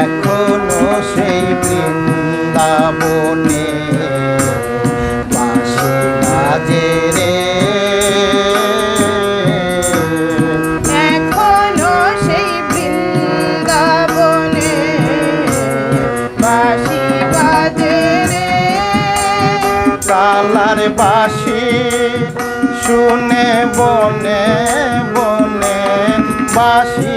এখনও সেই বৃন্দাবনে বাসে বাজে রে। এখনও সেই বৃন্দাবনে শুনে বনে বনে বাসি।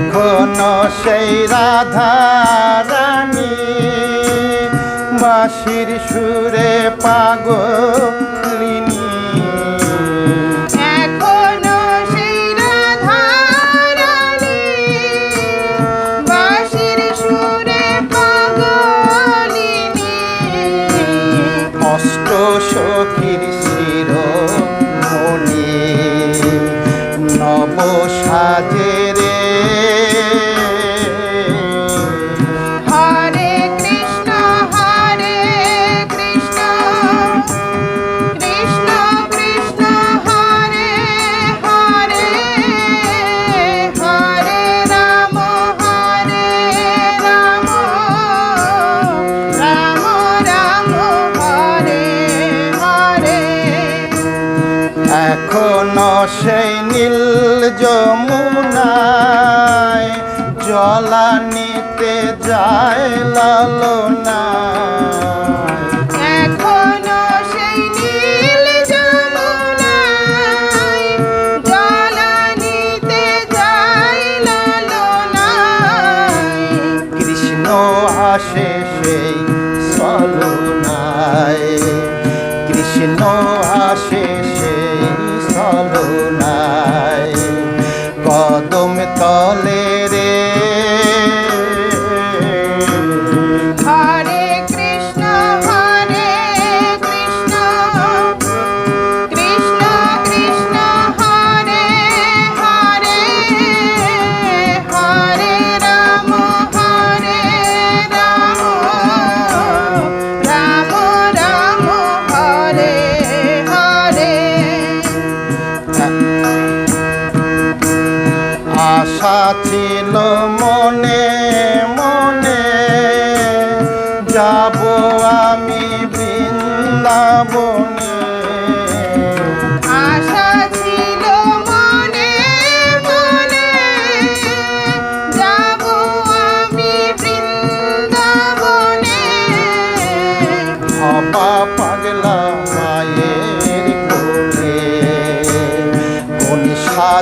এখনও সেই রাধা রানী। বাঁশির সুরে পাগলিন যমুনায় জলা নিতে যায় লালনা আসে সেই সলনায় কৃষ্ণ আসে दो ताले আশা ছিল মনে মনে। যাব আমি বৃন্দাবনে।